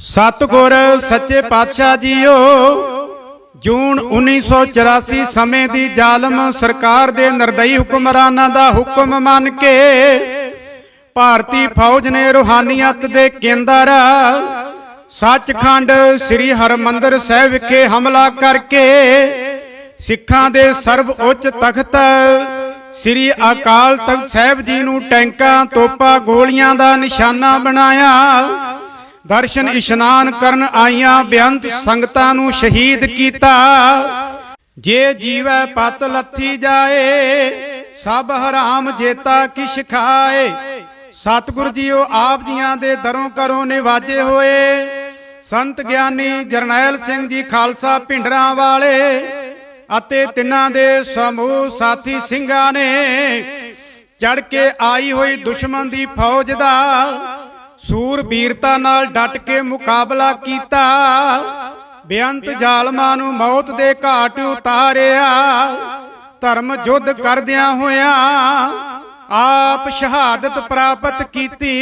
ਸਤਿਗੁਰ ਸੱਚੇ ਪਾਤਸ਼ਾਹ ਜੀਓ, ਜੂਨ 1984 ਸਮੇਂ ਦੀ ਜ਼ਾਲਮ ਸਰਕਾਰ ਦੇ ਨਿਰਦਈ ਹੁਕਮਰਾਨਾਂ ਦਾ ਹੁਕਮ ਮੰਨ ਕੇ ਭਾਰਤੀ ਫੌਜ ਨੇ ਰੂਹਾਨੀਅਤ ਦੇ ਕੇਂਦਰ ਸੱਚਖੰਡ ਸ੍ਰੀ ਹਰਮੰਦਰ ਸਾਹਿਬ ਵਿਖੇ ਹਮਲਾ ਕਰਕੇ ਸਿੱਖਾਂ ਦੇ ਸਰਵ ਉੱਚ ਤਖਤ ਸ੍ਰੀ ਅਕਾਲ ਤਖਤ ਸਾਹਿਬ ਜੀ ਨੂੰ ਟੈਂਕਾਂ, ਤੋਪਾਂ, ਗੋਲੀਆਂ ਦਾ ਨਿਸ਼ਾਨਾ ਬਣਾਇਆ। ਦਰਸ਼ਨ ਇਸ਼ਨਾਨ ਕਰਨ ਆਈਆਂ ਬੇਅੰਤ ਸੰਗਤਾਂ ਨੂੰ ਸ਼ਹੀਦ ਕੀਤਾ। ਜੇ ਜੀਵੈ ਪਤ ਲੱਥੀ ਜਾਏ, ਸਭ ਹਰਾਮ ਜੇਤਾ ਕਿਛ ਖਾਏ। ਸਤਿਗੁਰ ਜੀਓ ਆਪ ਜੀਆਂ ਦੇ ਦਰੋਂ ਕਰੋਂ ਨਿਵਾਜੇ ਹੋਏ। ਸੰਤ ਗਿਆਨੀ ਜਰਨੈਲ ਸਿੰਘ ਜੀ ਖਾਲਸਾ ਭਿੰਡਰਾਂ ਵਾਲੇ ਅਤੇ ਤਿੰਨਾਂ ਦੇ ਸਮੂਹ ਸਾਥੀ ਸਿੰਘਾਂ ਨੇ ਚੜ ਕੇ ਆਈ ਹੋਈ ਦੁਸ਼ਮਣ ਦੀ ਫੌਜ ਦਾ ਸੂਰਵੀਰਤਾ ਨਾਲ ਡਟ ਕੇ ਮੁਕਾਬਲਾ ਕੀਤਾ। ਬੇਅੰਤ ਜ਼ਾਲਮਾਂ ਨੂੰ ਮੌਤ ਦੇ ਘਾਟ ਉਤਾਰਿਆ। ਧਰਮ ਯੁੱਧ ਕਰਦਿਆਂ ਹੋਇਆਂ ਆਪ ਸ਼ਹਾਦਤ ਪ੍ਰਾਪਤ ਕੀਤੀ।